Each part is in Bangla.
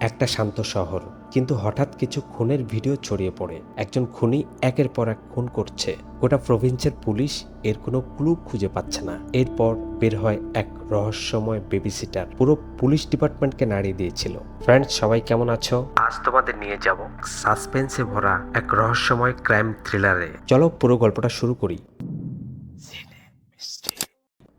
একটা শান্ত শহর কিন্তু হঠাৎ কিছু খুনের ভিডিও ছড়িয়ে পড়ে। একজন খুনি একের পর এক খুন করছে। গোটা প্রভিন্সের পুলিশ এর কোনো ক্লু খুঁজে পাচ্ছে না। এরপর বের হয় এক রহস্যময় বেবিসিটার পুরো পুলিশ ডিপার্টমেন্টকে নাড়িয়ে দিয়েছিল। ফ্রেন্ডস সবাই কেমন আছো? আজ তোমাদের নিয়ে যাব সাসপেন্সে ভরা এক রহস্যময় ক্রাইম থ্রিলারে। চলো পুরো গল্পটা শুরু করি।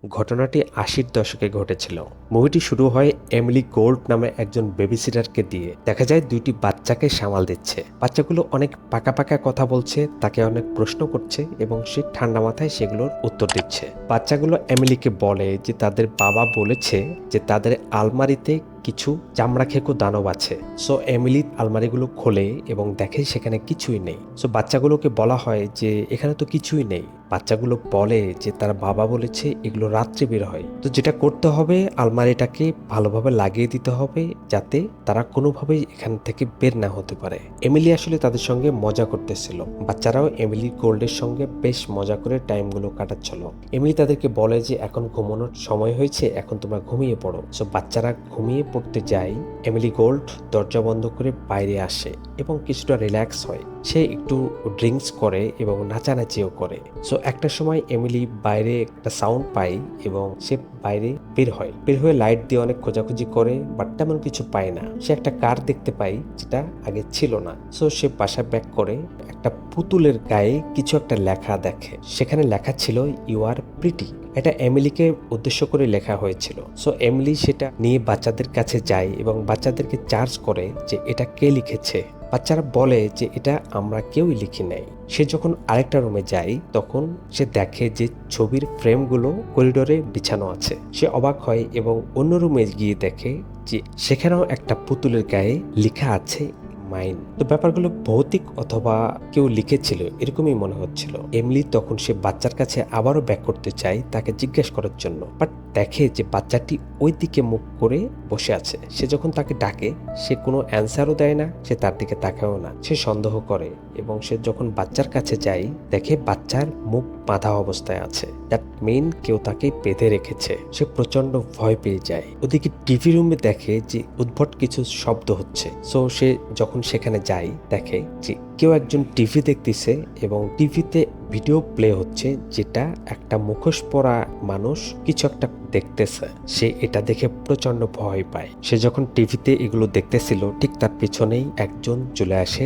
ঘটনাটি আশির দশকে ঘটেছিল। মুভিটি শুরু হয় এমিলি গোল্ড নামে একজন বেবিসিটারকে দিয়ে। দেখা যায় দুইটি বাচ্চাকে সামাল দিচ্ছে। বাচ্চাগুলো অনেক পাকা পাকা কথা বলছে, তাকে অনেক প্রশ্ন করছে এবং সে ঠান্ডা মাথায় সেগুলোর উত্তর দিচ্ছে। বাচ্চাগুলো এমিলিকে বলে যে তাদের বাবা বলেছে যে তাদের আলমারিতে কিছু চামড়া খেকো দানব আছে। সো এমিলি আলমারিগুলো খোলে এবং দেখে সেখানে কিছুই নেই। সো বাচ্চাগুলোকে বলা হয় যে এখানে তো কিছুই নেই। বাচ্চাগুলো বলে যে তার বাবা বলেছে এগুলো রাত্রে বের হয়। তো যেটা করতে হবে, আলমারিটাকে ভালোভাবে লাগিয়ে দিতে হবে যাতে তারা কোনোভাবেই এখান থেকে বের না হতে পারে। এমিলি আসলে তাদের সঙ্গে মজা করতেছিল। বাচ্চারাও এমিলি গোল্ডের সঙ্গে বেশ মজা করে টাইমগুলো কাটাচ্ছিল। এমিলি তাদেরকে বলে যে, এখন ঘুমানোর সময় হয়েছে, এখন তোমরা ঘুমিয়ে পড়ো। সো বাচ্চারা ঘুমিয়ে পড়তে যায়। এমিলি গোল্ড দরজা বন্ধ করে বাইরে আসে এবং কিছুটা রিল্যাক্স হয়। সে একটু ড্রিঙ্কস করে এবং নাচানাচিও করে। সো একটা সময় এমিলি বাইরে একটা সাউন্ড পায় এবং সে বাইরে বের হয়। বের হয়ে লাইট দিয়ে অনেক খোঁজাখুঁজি করে বাট তেমন কিছু পায় না। সে একটা কার দেখতে পায়, যেটা আগে ছিল না। সো সে বাসা ব্যাক করে একটা পুতুলের গায়ে কিছু একটা লেখা দেখে। সেখানে লেখা ছিল ইউ আর প্রিটি এটা এমিলিকে উদ্দেশ্য করে লেখা হয়েছিল। সো এমিলি সেটা নিয়ে বাচ্চাদের কাছে যায় এবং বাচ্চাদেরকে চার্জ করে যে এটা কে লিখেছে। বাচ্চারা বলে যে এটা আমরা কেউই লিখি নাই। সে যখন আরেকটা রুমে যায়, তখন সে দেখে যে ছবির ফ্রেমগুলো করিডোরে বিছানো আছে। সে অবাক হয় এবং অন্য রুমে গিয়ে দেখে যে সেখানেও একটা পুতুলের গায়ে লেখা আছে মাইন। তো ব্যাপারগুলো ভৌতিক অথবা কেউ লিখেছিল, এরকমই মনে হচ্ছিল। এমলি তখন সে বাচ্চার কাছে আবারও ব্যাক করতে চায় তাকে জিজ্ঞেস করার জন্য। বাট দেখে যে বাচ্চাটি ওই দিকে মুখ করে বসে আছে। সে যখন তাকে ডাকে, সে কোনো অ্যান্সারও দেয় না, সে তার দিকে তাকায়ও না। সে সন্দেহ করে। এবং সে যখন বাচ্চার কাছে যায়, দেখে বাচ্চার মুখ বাঁধা অবস্থায় আছে। দ্যাট মেইন কেউ তাকে বেঁধে রেখেছে। সে প্রচণ্ড ভয় পেয়ে যায়। ওদিকে টিভি রুমে দেখে যে উদ্ভট কিছু শব্দ হচ্ছে। সো সে যখন সেখানে যায়, দেখে যে কেউ একজন টিভি দেখতেছে এবং টিভিতে ভিডিও প্লে হচ্ছে যেটা একটা মুখোশ পরা মানুষ কিছু একটা দেখতেছে। সে এটা দেখে প্রচণ্ড ভয় পায়। সে যখন টিভিতে এগুলো দেখতেছিল, ঠিক তার পেছনেই একজন চলে আসে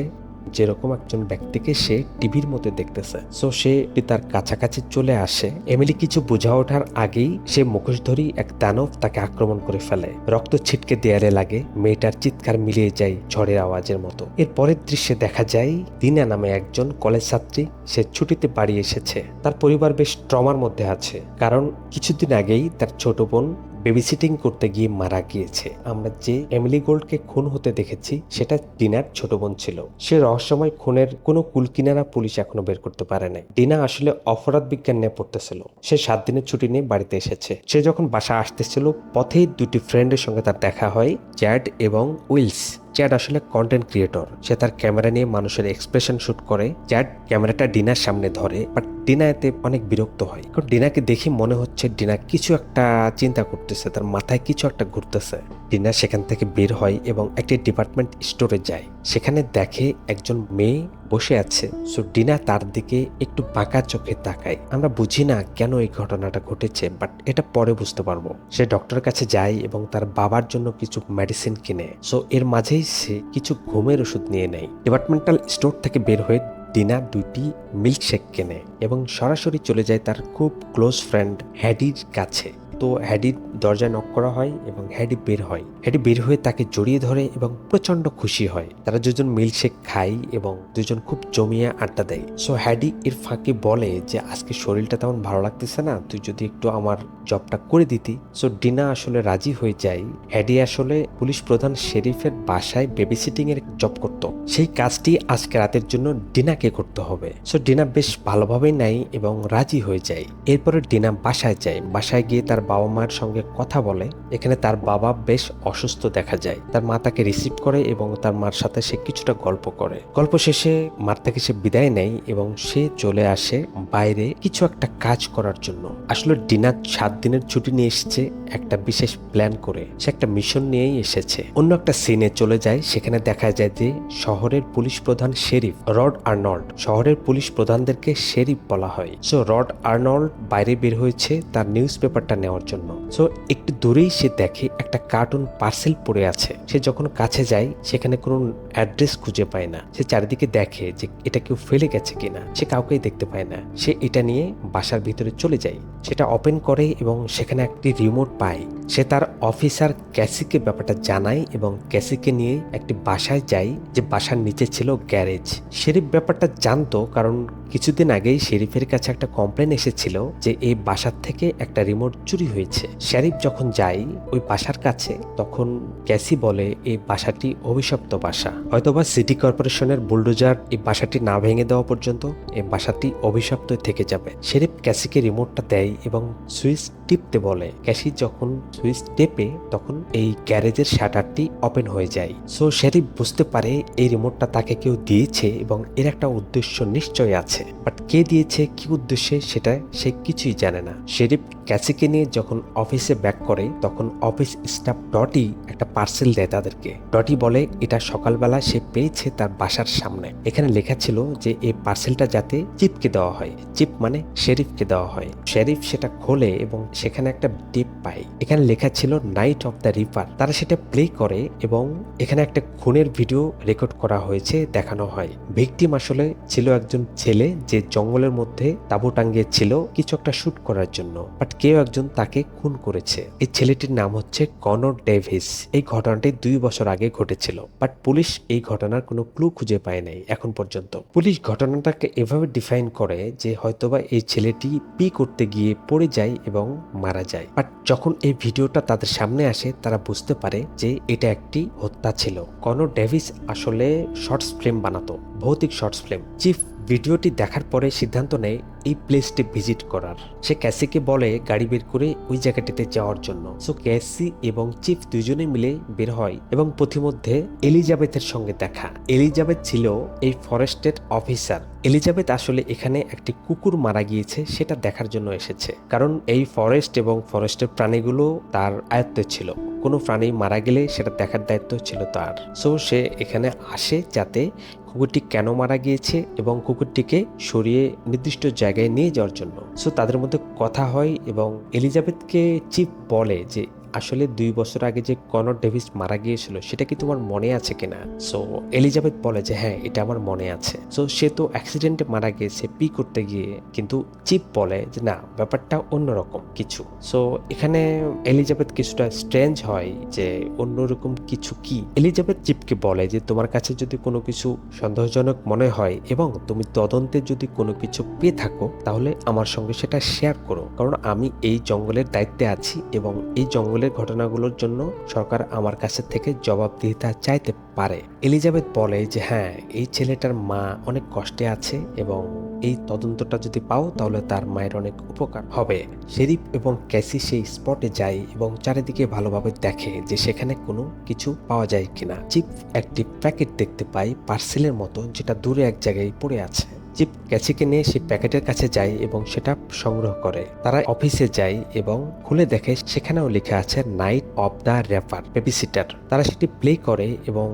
যেরকম একজন ব্যক্তিকে সে টিভির মধ্যে দেখতেছে। সো সে তার কাছাকাছি চলে আসে এমিলি কিছু বোঝা ওঠার আগেই সে মুখোশধরি এক দানব তাকে আক্রমণ করে ফেলে। রক্ত ছিটকে দেয়ালে লাগে, মেয়েটার চিৎকার মিলিয়ে যায় ঝড়ের আওয়াজের মতো। এর পরের দৃশ্যে দেখা যায়, দিনা নামে একজন কলেজ ছাত্রী সে ছুটিতে বাড়ি এসেছে। তার পরিবার বেশ ট্রমার মধ্যে আছে, কারণ কিছুদিন আগেই তার ছোট বোন বেবিসিটিং করতে গিয়ে মারা গিয়েছে। আমরা যে এমিলি গোল্ডকে খুন হতে দেখেছি, সেটা ডিনার ছোট বোন ছিল। সে রহস্যময় খুনের কোনো কুলকিনারা পুলিশ এখনও বের করতে পারে নাই। ডিনা আসলে অপরাধ বিজ্ঞান নিয়ে পড়তেছিল। সে সাত দিনের ছুটি নিয়ে বাড়িতে এসেছে। সে যখন বাসা আসতেছিল, পথেই দুটি ফ্রেন্ডের সঙ্গে তার দেখা হয় জ্যাড এবং উইলস। চ্যাড আসলে কন্টেন্ট ক্রিয়েটর সে তার ক্যামেরা নিয়ে মানুষের এক্সপ্রেশন শুট করে চ্যাড ক্যামেরাটা ডিনার সামনে ধরে বাট ডিনা এতে অনেক বিরক্ত হয়। কারণ ডিনাকে দেখে মনে হচ্ছে ডিনা কিছু একটা চিন্তা করতেছে, তার মাথায় কিছু একটা ঘুরতেছে। ডিনা সেখান থেকে বের হয় এবং একটি ডিপার্টমেন্ট স্টোরে যায়। সেখানে দেখে একজন মেয়ে বসে আছে। সো ডিনা তার দিকে একটু বাঁকা চোখে তাকায়। আমরা বুঝি না কেন এই ঘটনাটা ঘটেছে, বাট এটা পরে বুঝতে পারব। সে ডক্টরের কাছে যায় এবং তার বাবার জন্য কিছু মেডিসিন কিনে। সো এর মাঝেই সে কিছু ঘুমের ওষুধ নিয়ে নেয়। ডিপার্টমেন্টাল স্টোর থেকে বের হয়ে ডিনা দুইটি মিল্কশেক কেনে এবং সরাসরি চলে যায় তার খুব ক্লোজ ফ্রেন্ড হ্যাডির কাছে। তো হ্যাডির দরজা নক করা হয় এবং হ্যাডি বের হয়। হ্যাডি বের হয়ে তাকে জড়িয়ে ধরে এবং প্রচণ্ড খুশি হয়। তারা দুজন মিল্কশেক খায় এবং দুজন খুব জমিয়ে আড্ডা দেয়। সো হ্যাডি এর ফাঁকে বলে যে, আজকে শরীরটা তেমন ভালো লাগতেছে না, তুই যদি একটু আমার জবটা করে দিতি। সো ডিনা আসলে রাজি হয়ে যায়। হ্যাডি আসলে পুলিশ প্রধান শেরিফের বাসায় বেবিসিটিং এর জব করত। সেই কাজটি আজকে রাতের জন্য ডিনাকে করতে হবে। সো ডিনা বেশ ভালোভাবেই নেয় এবং রাজি হয়ে যায়। এরপরে ডিনা বাসায় যায়। বাসায় গিয়ে তার বাবা মায়ের সঙ্গে কথা বলে, এখানে তার বাবা বেশ অসুস্থ দেখা যায়। তার মা তাকে রিসিভ করে এবং তার মার সাথে সে কিছুটা গল্প করে। গল্প শেষে মার থেকে সে বিদায় নেয় এবং সে চলে আসে বাইরে কিছু একটা কাজ করার জন্য। আসলে ডিনার সাত দিনের ছুটি নিয়ে এসেছে একটা বিশেষ প্ল্যান করে। সে একটা মিশন নিয়েই এসেছে। অন্য একটা সিনে চলে যায়, সেখানে দেখা যায় যে শহরের পুলিশ প্রধান শেরিফ রড আর্নল্ড, শহরের পুলিশ প্রধানদেরকে শেরিফ বলা হয়। সো রড আর্নল্ড বাইরে বের হয়েছে, তার নিউজ পেপারটা নেওয়ার জন্য। সো একটু দূরেই সে দেখে একটা কার্টুন পার্সেল পড়ে আছে। সে যখন কাছে যায়, সেখানে কোনো অ্যাড্রেস খুঁজে পায় না। সে চারিদিকে দেখে যে এটা কেউ ফেলে গেছে কিনা। সে কাউকেই দেখতে পায় না। সে এটা নিয়ে বাসার ভিতরে চলে যায়। সেটা ওপেন করে এবং সেখানে একটি রিমোট পায়। সে তার অফিসার ক্যাসিকে ব্যাপারটা জানায় এবং ক্যাসিকে নিয়ে একটি বাসায় যায়, যে বাসার নিচে ছিল গ্যারেজ শেরিফ ব্যাপারটা জানতো কারণ কিছুদিন আগেই শেরিফের কাছে একটা কমপ্লেন এসেছিল যে এই বাসার থেকে একটা রিমোট চুরি হয়েছে। শেরিফ যখন যায়, ওই বাসার কাছে, তখন ক্যাসি বলে এই বাসাটি অভিশপ্ত বাসা। হয়তোবা সিটি কর্পোরেশনের বুলডোজার এই বাসাটি না ভেঙে দেওয়া পর্যন্ত এই বাসাটি অভিশপ্ত থেকে যাবে। শেরিফ ক্যাসিকে রিমোটটা দেয় এবং সুইচ টিপতে বলে। ক্যাসি যখন সুইচ টেপে, তখন এই গ্যারেজের শাটারটি ওপেন হয়ে যায়। সো শেরিফ বুঝতে পারে এই রিমোটটা তাকে কেউ দিয়েছে এবং এর একটা উদ্দেশ্য নিশ্চয় আছে। বাট কে দিয়েছে কি উদ্দেশ্যে সেটা সে কিছুই জানে না। শেরিফ ক্যাসিকে নিয়ে যখন অফিসে ব্যাক করে, তখন অফিস স্টাফ ডটি একটা পার্সেল দেয় তাদেরকে। ডটি বলে, এটা সকালবেলা সে পেয়েছে তার বাসার সামনে। এখানে লেখা ছিল যে এই পার্সেলটা যাতে চিপকে দেওয়া হয়। চিপ মানে শেরিফকে দেওয়া হয়। শেরিফ সেটা খোলে এবং সেখানে একটা টিপ পায়। এখানে লেখা ছিল নাইট অফ দ্য রিভার তারা সেটা প্লে করে এবং এখানে একটা খুনের ভিডিও রেকর্ড করা হয়েছে, দেখানো হয়। ভিকটিম আসলে ছিল একজন ছেলে যে জঙ্গলের মধ্যে তাঁবু টাঙ্গিয়ে ছিল কিছু একটা শ্যুট করার জন্য। বাট কেউ একজন তাকে খুন করেছে। এই ছেলেটির নাম হচ্ছে কনর ডেভিস। এই ঘটনাটি দুই বছর আগে ঘটেছিল, বাট পুলিশ এই ঘটনার কোনো ক্লু খুঁজে পায় নাই এখন পর্যন্ত। পুলিশ ঘটনাটাকে এভাবে ডিফাইন করে যে হয়তোবা এই ছেলেটি পি করতে গিয়ে পড়ে যায় এবং মারা যায়। বাট যখন এই ভিডিওটা তাদের সামনে আসে, তারা বুঝতে পারে যে এটা একটি হত্যা ছিল। কনর ডেভিস আসলে শর্টস ফিল্ম বানাতো, ভৌতিক শর্টস ফিল্ম। চিফ ভিডিওটি দেখার পরে সিদ্ধান্ত নেয় এই প্লেসটি ভিজিট করার। সে ক্যাসিকে বলে গাড়ি বের করে ওই জায়গাটিতে যাওয়ার জন্য। সো ক্যাসি এবং চিফ দুজনে মিলে বের হয় এবং পথিমধ্যে এলিজাবেথের সঙ্গে দেখা। এলিজাবেথ ছিল এই ফরেস্টের অফিসার এলিজাবেথ আসলে এখানে একটি কুকুর মারা গিয়েছে, সেটা দেখার জন্য এসেছে। কারণ এই ফরেস্ট এবং ফরেস্টের প্রাণীগুলো তার আয়ত্তে ছিল। কোনো প্রাণী মারা গেলে সেটা দেখার দায়িত্ব ছিল তার। সো সে এখানে আসে যাতে কুকুরটি কেন মারা গিয়েছে এবং কুকুরটিকে সরিয়ে নির্দিষ্ট জায়গায় নিয়ে যাওয়ার জন্য। সো তাদের মধ্যে কথা হয় এবং এলিজাবেথকে চিপ বলে যে আসলে দুই বছর আগে যে কনর ডেভিস মারা গিয়েছিল, সেটা কি তোমার মনে আছে কিনা? সো এলিজাবেথ বলে যে হ্যাঁ এটা আমার মনে আছে। সো সে তো অ্যাক্সিডেন্টে মারা গিয়েছে, পি করতে গিয়ে। কিন্তু চিপ বলে যে না, ব্যাপারটা অন্যরকম কিছু। সো এখানে এলিজাবেথ কিছুটা স্ট্রেঞ্জ হয় যে অন্যরকম কিছু কি? এলিজাবেথ চিপকে বলে যে, তোমার কাছে যদি কোনো কিছু সন্দেহজনক মনে হয় এবং তুমি তদন্তে যদি কোনো কিছু পেয়ে থাকো, তাহলে আমার সঙ্গে সেটা শেয়ার করো। কারণ আমি এই জঙ্গলের দায়িত্বে আছি এবং এই জঙ্গলের ঘটনাগুলোর জন্য সরকার আমার কাছে থেকে জবাবদিহিতা চাইতে পারে। এলিজাবেথ বলে যে হ্যাঁ এই ছেলেটার মা অনেক কষ্টে আছে এবং এই তদন্তটা যদি পাও তাহলে তার মায়ের অনেক উপকার হবে। শেরিফ এবং ক্যাসি সেই স্পটে যায় এবং চারিদিকে ভালোভাবে দেখে যে সেখানে কোনো কিছু পাওয়া যায় কিনা। চিপ একটি প্যাকেট দেখতে পাই পার্সেলের মতো যেটা দূরে এক জায়গায় পড়ে আছে। চিপ ক্যাচিকে নিয়ে সে প্যাকেটের কাছে যায় এবং সেটা সংগ্রহ করে। তারা অফিসে যায় এবং খুলে দেখে, সেখানেও লেখা আছে night of the rapper babysitter তারা সেটি প্লে করে এবং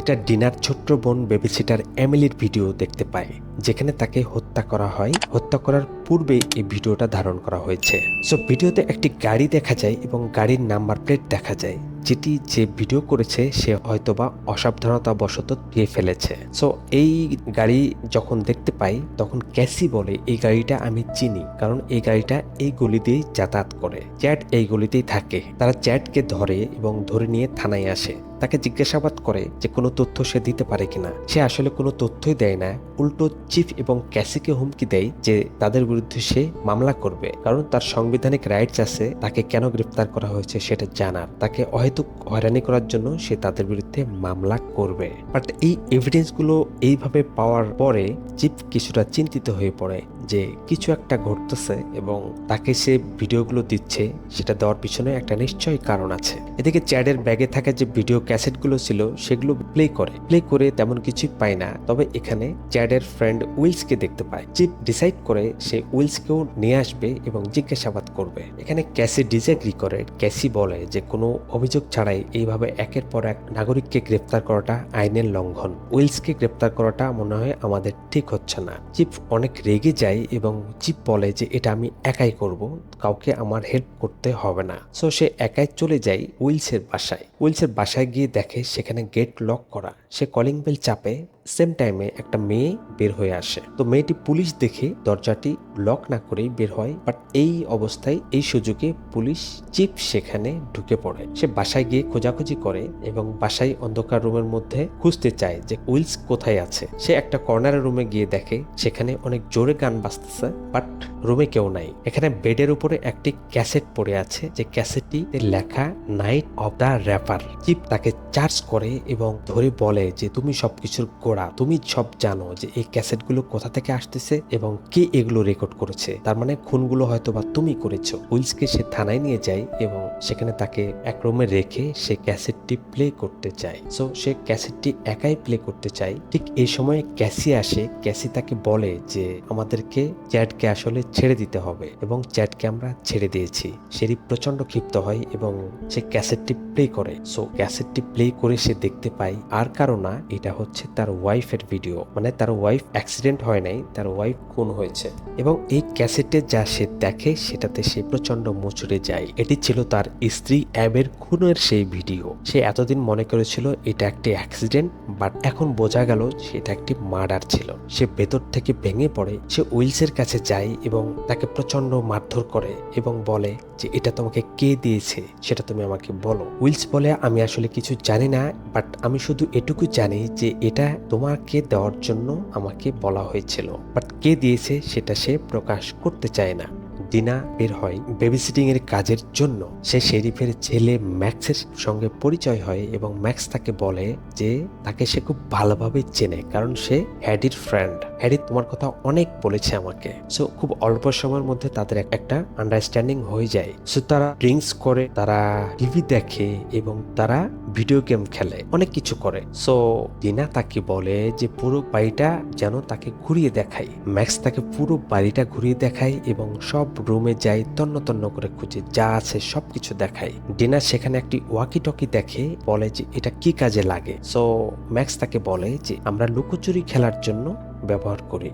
এটা ডিনার ছোট্ট বোন বেবিসিটার এমিলির ভিডিও দেখতে পায়, যেখানে তাকে হত্যা করা হয়। হত্যা করার পূর্বে এই ভিডিওটা ধারণ করা হয়েছে। সো ভিডিওতে একটি গাড়ি দেখা যায় এবং গাড়ির নাম্বার প্লেট দেখা যায়। যেটি যে ভিডিও করেছে, সে হয়তোবা অসাবধানতা বশত দিয়ে ফেলেছে। সো এই গাড়ি যখন দেখতে পাই, তখন ক্যাসি বলে, এই গাড়িটা আমি চিনি, কারণ এই গাড়িটা এই গলি দিয়েই যাতায়াত করে। চ্যাট এই গলিতেই থাকে। তারা চ্যাটকে ধরে এবং ধরে নিয়ে থানায় আসে। তাকে জিজ্ঞাসাবাদ করে যে কোনো তথ্য সে দিতে পারে কিনা। সে আসলে কোনো তথ্যই দেয় না, উল্টো চিফ এবং ক্যাসিকে হুমকি দেয় যে তাদের বিরুদ্ধে সে মামলা করবে। কারণ তার সাংবিধানিক রাইটস আছে, তাকে কেন গ্রেপ্তার করা হয়েছে সেটা জানার। তাকে অহেতুক হয়রানি করার জন্য সে তাদের বিরুদ্ধে মামলা করবে। বাট এই এভিডেন্সগুলো এইভাবে পাওয়ার পরে, চিফ কিছুটা চিন্তিত হয়ে পড়ে। যে কিছু একটা ঘটতেছে এবং তাকে সে ভিডিওগুলো দিচ্ছে, সেটা দেওয়ার পিছনে একটা নিশ্চয়ই কারণ আছে। এদিকে চ্যাডের ব্যাগে থাকা যে ভিডিও ক্যাসেটগুলো ছিল, সেগুলো প্লে করে। প্লে করে তেমন কিছুই পায় না। তবে এখানে চ্যাডের ফ্রেন্ড উইলসকে দেখতে পায়। চিপ ডিসাইড করে সে উইলসকেও নিয়ে আসবে এবং জিজ্ঞাসাবাদ করবে। এখানে ক্যাসি ডিসএগ্রি করে। ক্যাসি বলে যে, কোনো অভিযোগ ছাড়াই এইভাবে একের পর এক নাগরিককে গ্রেপ্তার করাটা আইনের লঙ্ঘন। উইলসকে গ্রেপ্তার করাটা মনে হয় আমাদের ঠিক হচ্ছে না। চিপ অনেক রেগে যায় এবং চিপ বলে যে এটা আমি একাই করব, কাউকে আমার হেল্প করতে হবে না। সো সে একাই চলে যায় উইলসের বাসায়। উইলসের বাসায় গিয়ে দেখে সেখানে গেট লক করা। সে কলিং বেল চাপে সেম টাইমে একটা মেয়ে বের হয়ে আসে। তো মেয়েটি পুলিশ দেখে দরজাটি লক না করেই বের হয় বাট এই অবস্থায়, এই সুযোগে পুলিশ চিপ সেখানে ঢুকে পড়ে। সে বাসায় গিয়ে খোঁজাখুঁজি করে এবং বাসায় অন্ধকার রুমের মধ্যে খুঁজতে চায় যে উইলস কোথায় আছে। সে একটা কর্নারের রুমে গিয়ে দেখে, সেখানে অনেক জোরে গান বাজতেছে বাট রুমে কেউ নাই। এখানে বেডের উপরে একটি ক্যাসেট পড়ে আছে, যে ক্যাসেটটিতে লেখা night of the rapper chip তাকে চার্জ করে এবং ধরে বলে যে, তুমি সবকিছুর গোড়া তুমি সব জানো যে এই ক্যাসেটগুলো কোথা থেকে আসতেছে এবং কে এগুলো রেকর্ড করেছে। তার মানে খুনগুলো হয়তো বা তুমি করেছ। উইলসকে সে থানায় নিয়ে যায় এবং সেখানে তাকে এক রুমে রেখে সে ক্যাসেটটি প্লে করতে চায়। সো সে ক্যাসেটটি একাই প্লে করতে চায়। ঠিক এই সময় ক্যাসি আসে। ক্যাসি তাকে বলে যে, আমাদেরকে চ্যাটকে আসলে ছেড়ে দিতে হবে এবং চ্যাটকে আমরা ছেড়ে দিয়েছি। সেরি প্রচণ্ড ক্ষিপ্ত হয় এবং সে ক্যাসেটটি প্লে করে। সো ক্যাসেটটি প্লে করে সে দেখতে পায়, আর কারও না। এটা হচ্ছে তার ওয়াইফের ভিডিও মানে তার ওয়াইফ অ্যাক্সিডেন্ট হয় নাই, তার ওয়াইফ খুন হয়েছে। এবং এই ক্যাসেটে যা সে দেখে, সেটাতে সে প্রচণ্ড মুচড়ে যায়। এটি ছিল তার স্ত্রী অ্যাবের খুনের সেই ভিডিও সে এতদিন মনে করেছিল, এটা একটি অ্যাক্সিডেন্ট বাট এখন বোঝা গেল সেটা একটি মার্ডার ছিল। সে ভেতর থেকে ভেঙে পড়ে, সে উইলসের কাছে যায় এবং তাকে প্রচণ্ড মারধর করে এবং বলে যে, এটা তোমাকে কে দিয়েছে? সেটা তুমি আমাকে বলো। উইলস বলে, আমি আসলে কিছু জানি না বাট আমি শুধু এটুকু জানি যে, এটা তোমাকে দেওয়ার জন্য আমাকে বলা হয়েছিল বাট কে দিয়েছে সেটা সে প্রকাশ করতে চায় না। ডিনা বের হয় বেবিসিটিং এর কাজের জন্য। সে শেরিফের ছেলে ম্যাক্সের সঙ্গে পরিচয় হয় এবং ম্যাক্স তাকে বলে যে তাকে সে খুব ভালোভাবে চেনে কারণ সে হ্যাডির ফ্রেন্ড হ্যাডি তোমার কথা অনেক বলেছে আমাকে। সো খুব অল্প সময়ের মধ্যে তাদের একটা আন্ডারস্ট্যান্ডিং হয়ে যায়। সো তারা ড্রিঙ্কস করে, তারা টিভি দেখে এবং তারা ভিডিও গেম খেলে, অনেক কিছু করে। সো দিনা তাকে বলে যে পুরো বাড়িটা যেন তাকে ঘুরিয়ে দেখায়। ম্যাক্স তাকে পুরো বাড়িটা ঘুরিয়ে দেখায় এবং সব রুমে যাই, তন্ন তন্ন করে খুঁজে যা আছে সবকিছু দেখাই। ডিনার সেখানে একটি ওয়াকি টকি দেখে বলে যে, এটা কি কাজে লাগে? সো ম্যাক্স তাকে বলে যে, আমরা লুকোচুরি খেলার জন্য ব্যবহার করি।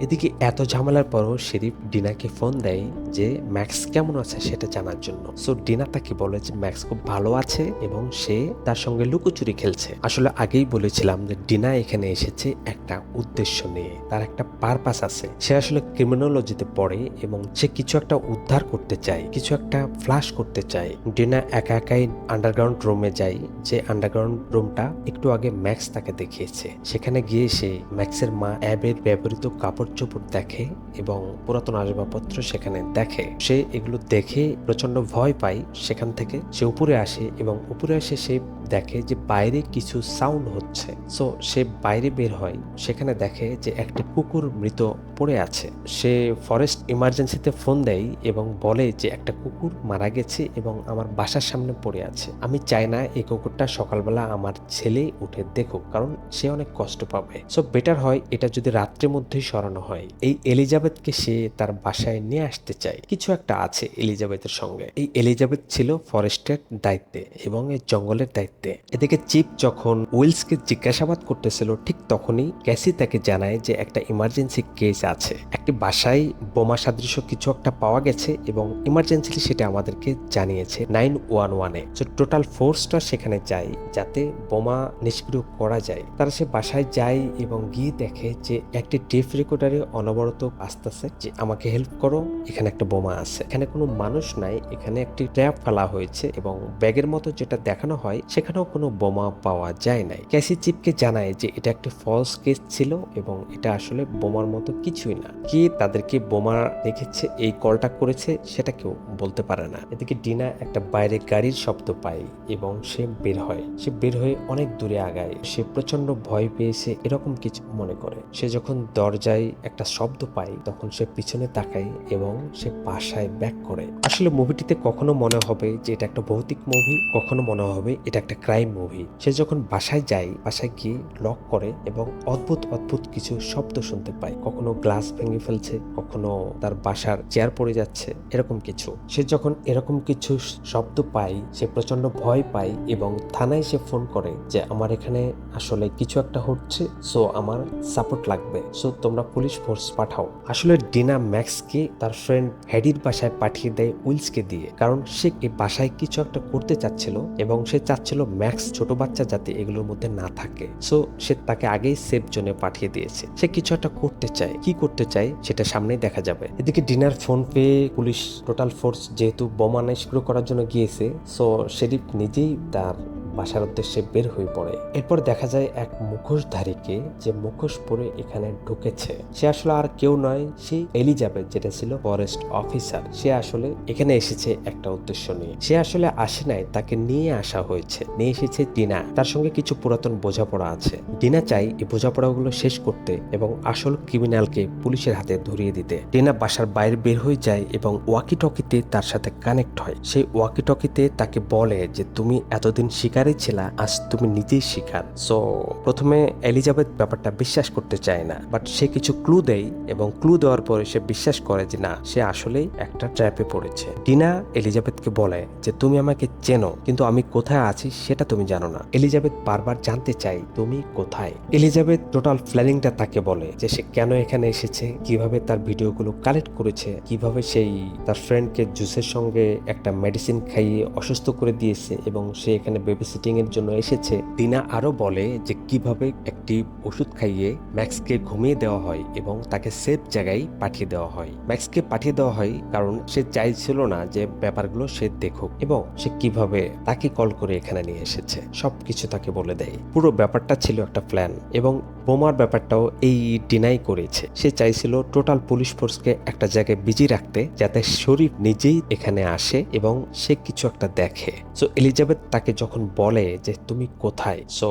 এদিকে এত ঝামেলার পরও শেরিফ ডিনাকে ফোন দেয় যে ম্যাক্স কেমন আছে সেটা জানার জন্য। সো ডিনা তাকে বলে যে ম্যাক্স খুব ভালো আছে এবং সে তার সঙ্গে লুকোচুরি খেলছে। আসলে আগেই বলেছিলাম যে ডিনা এখানে এসেছে একটা উদ্দেশ্য নিয়ে। তার একটা পারপাস আছে। সে আসলে ক্রিমিনোলজিতে পড়ে এবং সে কিছু একটা উদ্ধার করতে চায়, কিছু একটা ফ্লাশ করতে চায়। ডিনা একা একাই আন্ডারগ্রাউন্ড রুমে যায় যে আন্ডারগ্রাউন্ড রুমটা একটু আগে ম্যাক্স তাকে দেখিয়েছে। সেখানে গিয়ে সে ম্যাক্সের মা অ্যাবের ব্যবহৃত কাপড় চোপড় দেখে এবং পুরাতন আসবাবপত্র সেখানে দেখে। সে এগুলো দেখে প্রচণ্ড ভয় পায়। সেখান থেকে সে উপরে আসে এবং উপরে এসে সে দেখে যে বাইরে কিছু সাউন্ড হচ্ছে। সো সে বাইরে বের হয়। সেখানে দেখে যে একটা কুকুর মৃত পড়ে আছে। সে ফরেস্ট ইমার্জেন্সিতে ফোন দেয় এবং বলে যে একটা কুকুর মারা গেছে এবং আমার বাসার সামনে পড়ে আছে। আমি চাই না এই কুকুরটা সকালবেলা আমার ছেলে উঠে দেখুক, কারণ সে অনেক কষ্ট পাবে। সো বেটার হয় এটা যদি রাত্রের মধ্যেই সরানো হয়। এই এলিজাবেথকে সে তার বাসায় নিয়ে আসতে চায়। কিছু একটা আছে এলিজাবেথের সঙ্গে। এই এলিজাবেথ ছিল ফরেস্টের দায়িত্বে এবং এই জঙ্গলের দায়িত্বে। এদিকে চিপ যখন উইলসকে জিজ্ঞাসাবাদ করতেছিল, ঠিক তখনই ক্যাসি তাকে জানায় যে একটা ইমার্জেন্সি কেস আছে। একটি বাসায় বোমা সাদৃশ্য কিছু একটা পাওয়া গেছে এবং ইমার্জেন্সিলি সেটা আমাদেরকে জানিয়েছে নাইন ওয়ান ওয়ানে। টোটাল ফোর্সটা সেখানে যায় যাতে বোমা নিষ্ক্রিয় করা যায়। তারা সে বাসায় যায় এবং গিয়ে দেখে যে একটি টেপ রেকর্ডারে অনবরত আসতেছে যে আমাকে হেল্প করো, এখানে একটা বোমা আছে। এখানে কোনো মানুষ নাই, এখানে একটি ট্র্যাপ ফেলা হয়েছে এবং ব্যাগের মতো যেটা দেখানো হয়, সেখানেও কোনো বোমা পাওয়া যায় নাই। ক্যাসি চিপকে জানায় যে এটা একটি ফলস কেস ছিল এবং এটা আসলে বোমার মতো কিছুই না। কে তাদেরকে বোমা রেখেছে, এই কলটা করেছে, সেটা কেউ বলতে পারে না। এদিকে ডিনা একটা বাইরে গাড়ির শব্দ পায় এবং সে বের হয়। সে বের হয়ে অনেক দূরে আগায়। সে প্রচণ্ড ভয় পেয়েছে এরকম কিছু মনে করে। সে যখন দরজায় একটা শব্দ পায় তখন সে পিছনে তাকায় এবং সে বাসায় ব্যাক করে। আসলে মুভিটিতে কখনো মনে হবে যে এটা একটা ভৌতিক মুভি, কখনো মনে হবে এটা একটা ক্রাইম মুভি। সে যখন বাসায় যায়, বাসায় গিয়ে লক করে এবং অদ্ভুত অদ্ভুত কিছু শব্দ শুনতে পায়। কখনো গ্লাস ভেঙে ফেলছে, কখনো তার বাসার চেয়ার পড়ে যাচ্ছে, এরকম কিছু। সে যখন এরকম কিছু শব্দ পায়, সে প্রচণ্ড ভয় পায় এবং থানায় সে ফোন করে যে, আমার এখানে আসলে কিছু একটা হচ্ছে, সো আমার সাপোর্ট লাগবে। সো তোমরা পুলিশ ফোর্স পাঠাও। আসলে ডিনা ম্যাক্সকে তার ফ্রেন্ড হ্যাডির বাসায় পাঠিয়ে দেয় উইলসকে দিয়ে। কারণ সে এই বাসায় কিছু একটা করতে চাচ্ছিল এবং সে চাচ্ছিল ম্যাক্স ছোট বাচ্চা যাতে এগুলোর মধ্যে না থাকে। সো সে তাকে আগেই সেফ জোনে পাঠিয়ে দিয়েছে। সে কিছু একটা করতে চায়। কি করতে চায় সেটা সামনেই দেখা যাবে। এদিকে ডিনার ফোন পেয়ে পুলিশ টোটাল ফোর্স যেহেতু বোমা নিষ্ক্রিয় করার জন্য গিয়েছে। সো শেরিফ নিজেই তার বাসার উদ্দেশ্যে বের হয়ে পড়ে। এরপর দেখা যায় এক মুখোশধারীকে যে মুখোশ পরে এখানে ঢুকেছে। সে আসলে আর কেউ নয় সেই এলিজাবেথ, যেটা ছিল ফরেস্ট অফিসার। সে আসলে এখানে এসেছে একটা উদ্দেশ্য নিয়ে। সে আসলে আসে নাই, তাকে নিয়ে আসা হয়েছে। নিয়ে এসেছে ডিনা। তার সঙ্গে কিছু পুরাতন বোঝাপড়া আছে। ডিনা চাই এই বোঝাপড়াগুলো শেষ করতে এবং আসল ক্রিমিনালকে পুলিশের হাতে ধরিয়ে দিতে। ডিনা বাসার বাইরে বের হয়ে যায় এবং ওয়াকি টকিতে তার সাথে কানেক্ট হয়। সেই ওয়াকি টকিতে তাকে বলে যে, তুমি এতদিন শিকারই ছিলা, আজ তুমি নিজেই শিকার। সো প্রথমে এলিজাবেথ ব্যাপারটা বিশ্বাস করতে চায় না বাট সে কিছু ক্লু দেয় এবং ক্লু দেওয়ার পরে সে বিশ্বাস করে যে না, সে আসলেই একটা ট্র্যাপে পড়েছে। ডিনা এলিজাবেথকে বলে যে, তুমি আমাকে চেনো, কিন্তু আমি কোথায় আছি সেটা তুমি জানো না। এলিজাবেথ বারবার জানতে চাই তুমি কোথায়? এলিজাবেথ টোটাল প্ল্যানিংটা তাকে বলে যে, সে কেন এখানে এসেছে? কীভাবে তার ভিডিওগুলো কালেক্ট করেছে? কীভাবে সেই তার ফ্রেন্ডকে জুসের সঙ্গে একটা মেডিসিন খাইয়ে অসুস্থ করে দিয়েছে এবং সে এখানে বেবি এর জন্য এসেছে দিনা আরও বলে যে কীভাবে একটি ওষুধ খাইয়ে ম্যাক্সকে ঘুমিয়ে দেওয়া হয় এবং তাকে সেফ জায়গায় পাঠিয়ে দেওয়া হয়। ম্যাক্সকে পাঠিয়ে দেওয়া হয় কারণ সে চাইছিল না যে ব্যাপারগুলো সে দেখুক এবং সে কীভাবে তাকে কল করে এখানে নিয়ে এসেছে। সবকিছু তাকে বলে দেয়। পুরো ব্যাপারটা ছিল একটা প্ল্যান এবং বোমার ব্যাপারটাও এই ডিনাই করেছে। সে চাইছিল টোটাল পুলিশ ফোর্সকে একটা জায়গায় বিজি রাখতে যাতে শরীফ নিজেই এখানে আসে এবং সে কিছু একটা দেখে। সো এলিজাবেথ তাকে যখন বলে যে তুমি কোথায়? সো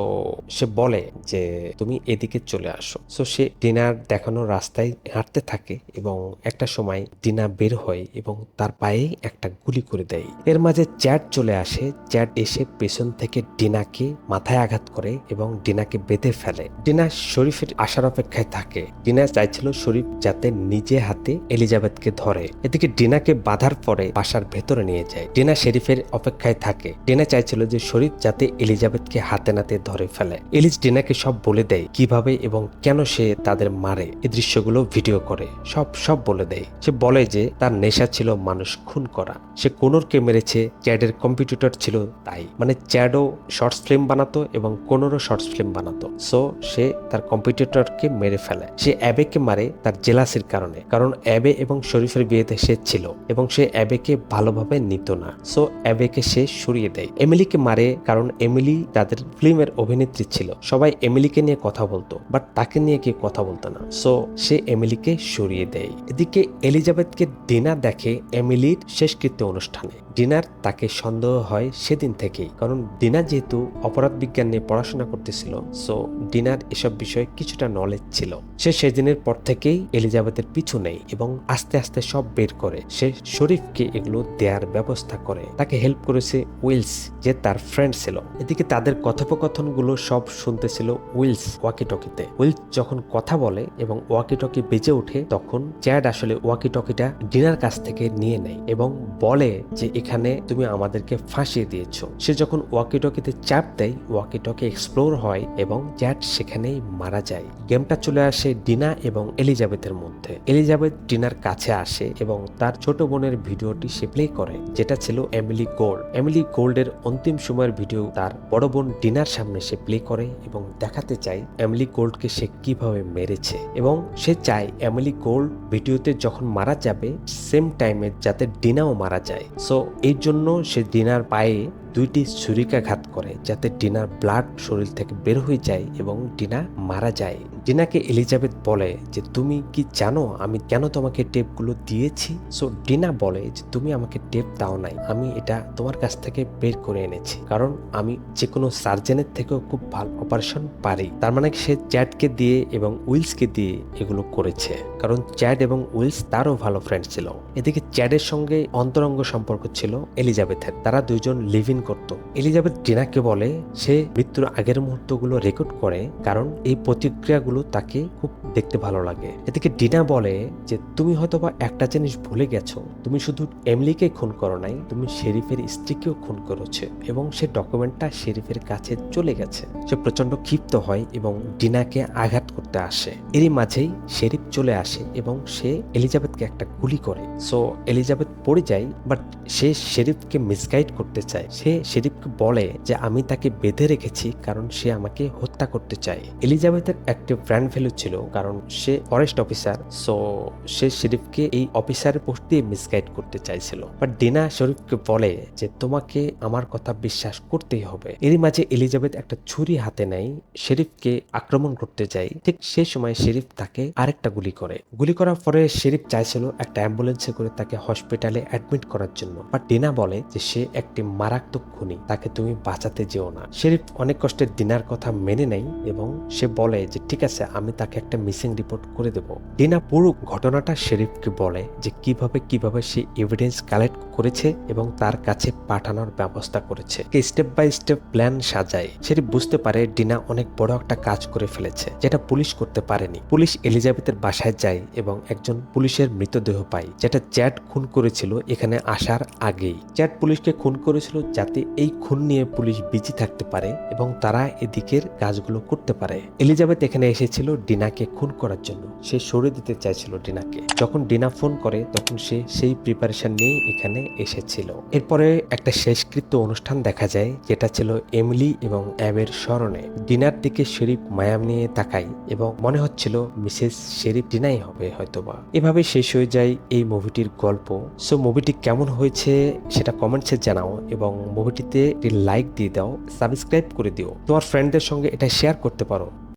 সে বলে যে তুমি এদিকে চলে আসো। সো সে ডিনার দেখানো রাস্তায় হাঁটতে থাকে এবং একটা সময় ডিনা বের হয় এবং তার পায়ে একটা গুলি করে দেয়। এর মাঝে চ্যাট চলে আসে। চ্যাট এসে পেছন থেকে ডিনাকে মাথায় আঘাত করে এবং ডিনাকে বেঁধে ফেলে। ডিনা শরীফের আসার অপেক্ষায় থাকে। ডিনা চাইছিল শরীফ যাতে নিজে হাতে এলিজাবেথকে ধরে। এদিকে ডিনাকে বাধার পরে বাসার ভেতরে নিয়ে যায়। ডিনা শরীফের অপেক্ষায় থাকে। ডিনা চাইছিল যে শরীফ যাতে এলিজাবেথকে হাতে নাতে ধরে ফেলে। এলিজ ডিনাকে সব বলে দেয় কীভাবে এবং কেন সে তাদের মারে। এই দৃশ্যগুলো ভিডিও করে। সব সব বলে দেয়। সে বলে যে তার নেশা ছিল মানুষ খুন করা। সে কোনরকে মেরেছে, চ্যাডের কম্পিটিটর ছিল তাই। মানে চ্যাডও শর্টস ফিল্ম বানাতো এবং কোনরও শর্টস ফিল্ম বানাতো। সো, সে তার কম্পিটিটরকে মেরে ফেলে। সে অ্যাবেকে মারে তার জেলাসির কারণে। কারণ অ্যাবে এবং শরীফের বিয়েতে সে ছিল এবং সে অ্যাবেকে ভালোভাবে নিত না। সো, অ্যাবেকে সে সরিয়ে দেয়। এমিলিকে মারে কারণ এমিলি তাদের ফিল্মের অভিনেত্রী ছিল। সবাই এমিলিকে নিয়ে কথা বলতো, বাট তাকে নিয়ে কেউ কথা বলতো না। সো, সে এমিলিকে সরিয়ে দেয়। এদিকে এলিজাবেথকে ডিনা দেখে এমিলির শেষকৃত্য অনুষ্ঠানে। ডিনার তাকে সন্দেহ হয় সেদিন থেকেই। কারণ ডিনার যেহেতু অপরাধ বিজ্ঞান নিয়ে পড়াশোনা করতেছিল সো ডিনার এসব বিষয়ে কিছুটা নলেজ ছিল। সে সেদিনের পর থেকেই এলিজাবেথের পিছু নেই এবং আস্তে আস্তে সব বের করে। সে শরীফকে এগুলো দেওয়ার ব্যবস্থা করে। তাকে হেল্প করেছে উইলস, যে তার ফ্রেন্ড ছিল। এদিকে তাদের কথোপকথনগুলো সব শুনতেছিল উইলস ওয়াকি টকিতে উইলস যখন কথা বলে এবং ওয়াকি টকি বেজে ওঠে, তখন চ্যাড আসলে ওয়াকি টকিটা ডিনার কাছ থেকে নিয়ে নেয় এবং বলে যে এখানে তুমি আমাদেরকে ফাঁসিয়ে দিয়েছ। সে যখন ওয়াকি টকিতে চাপ দেয় ওয়াকি টকি এক্সপ্লোর হয় এবং জ্যাট সেখানেই মারা যায়। গেমটা চলে আসে ডিনা এবং এলিজাবেথের মধ্যে। এলিজাবেথ ডিনার কাছে আসে এবং তার ছোট বোনের ভিডিওটি সে প্লে করে, যেটা ছিল এমিলি গোল্ড এমিলি গোল্ডের অন্তিম সময়ের ভিডিও তার বড় বোন ডিনার সামনে সে প্লে করে এবং দেখাতে চায় এমিলি গোল্ডকে সে কীভাবে মেরেছে। এবং সে চায় এমিলি গোল্ড ভিডিওতে যখন মারা যাবে সেম টাইমে যাতে ডিনাও মারা যায়। সো এই জন্য সে দিনার পায়ে দুইটি ছুরিকাঘাত করে যাতে ডিনার ব্লাড শরীর থেকে বের হয়ে যায় এবং ডিনা মারা যায়। ডিনাকে এলিজাবেথ বলে যে, তুমি কি জানো আমি কেন তোমাকে টেপগুলো দিয়েছি? সো ডিনা বলে যে, তুমি আমাকে টেপ দাও নাই। আমি এটা তোমার কাছ থেকে বের করে এনেছি। কারণ আমি যে কোনো সার্জেনের থেকেও খুব ভালো অপারেশন পারি। তার মানে সে চ্যাটকে দিয়ে এবং উইলসকে দিয়ে এগুলো করেছে। কারণ চ্যাড এবং উইলস তারও ভালো ফ্রেন্ড ছিল। এদিকে চ্যাডের সঙ্গে অন্তরঙ্গ সম্পর্ক ছিল এলিজাবেথের। তারা দুইজন লিভ ইন করতো। এলিজাবেথ ডিনাকে বলে, সে মৃত্যুর আগের মুহূর্তগুলো রেকর্ড করে কারণ এই প্রতিক্রিয়াগুলো তাকে খুব দেখতে ভালো লাগে। এদিকে ডিনা বলে যে, তুমি হয়তোবা একটা জিনিস ভুলে গেছো। তুমি শুধু এমলিকে খুন করো নাই, তুমি শেরিফের স্ত্রীকেও খুন করেছে এবং সে ডকুমেন্টটা শেরিফের কাছে চলে গেছে। সে প্রচণ্ড ক্ষিপ্ত হয় এবং ডিনাকে আঘাত করতে আসে। এরই মাঝেই শেরিফ চলে আসে এবং সে এলিজাবেথকে একটা গুলি করে। সো, এলিজাবেথ পড়ে যায়, বাট সে শেরিফকে মিসগাইড করতে চায়। সে শেরিফকে বলে যে আমি তাকে বেঁধে রেখেছি কারণ সে আমাকে হত্যা করতে চায়। এলিজাবেথের একটা ব্র্যান্ড ভ্যালু ছিল কারণ সে ফরেস্ট অফিসার সো সে শেরিফকে এই অফিসারের পোস্ট দিয়ে মিসগাইড করতে চাইছিল। বাট ডিনা শরীফকে বলে যে, তোমাকে আমার কথা বিশ্বাস করতেই হবে। এরই মাঝে এলিজাবেথ একটা ছুরি হাতে নেয়, শেরিফকে আক্রমণ করতে যায়। ঠিক সেই সময় শেরিফ তাকে আরেকটা গুলি করে। গুলি করার পরে শেরিফ চাইছিল একটা অ্যাম্বুলেন্সে করে তাকে হসপিটালে অ্যাডমিট করার জন্য। বাট ডিনা বলে যে, সে একটি মারাত্মক খুনি তাকে তুমি বাঁচাতে যেও না। শেরিফ অনেক কষ্টে ডিনার কথা মেনে নেয় এবং সে বলে যে, ঠিক আছে, আমি তাকে একটা মিসিং রিপোর্ট করে দেব। ডিনা পুরো ঘটনাটা শেরিফকে বলে যে, কীভাবে কীভাবে সে এভিডেন্স কালেক্ট করেছে এবং তার কাছে পাঠানোর ব্যবস্থা করেছে। স্টেপ বাই স্টেপ প্ল্যান সাজায়। শেরিফ বুঝতে পারে ডিনা অনেক বড় একটা কাজ করে ফেলেছে, যেটা পুলিশ করতে পারেনি। পুলিশ এলিজাবেথের বাসায় যায় এবং একজন পুলিশের মৃতদেহ পায়, যেটা চ্যাট খুন করেছিল এখানে আসার আগেই। চ্যাট পুলিশকে খুন করেছিল যাতে এই খুন নিয়ে পুলিশ বিজি থাকতে পারে এবং তারা এদিকের কাজগুলো করতে পারে। এলিজাবেথ এখানে এসেছিল ডিনাকে খুন করার জন্য। সে সরে দিতে চাইছিল ডিনাকে। যখন ডিনা ফোন করে, তখন সে সেই প্রিপারেশন নিয়ে এখানে এসেছিল। এরপরে একটা শেষকৃত্য অনুষ্ঠান দেখা যায়, যেটা ছিল এমিলি এবং অ্যাবের স্মরণে। ডিনার দিকে শেরিফ মায়াম নিয়ে তাকাই এবং মনে হচ্ছিল, মিসেস শেরিফ ডিনাই হবে হয়তোবা। এভাবে শেষ হয়ে যায় এই মুভিটির গল্প। সো মুভিটি কেমন হয়েছে সেটা কমেন্টসে জানাও এবং মুভিটিতে একটি লাইক দিয়ে দাও সাবস্ক্রাইব করে দিও। তোমার ফ্রেন্ডদের সঙ্গে এটা শেয়ার করতে পারো।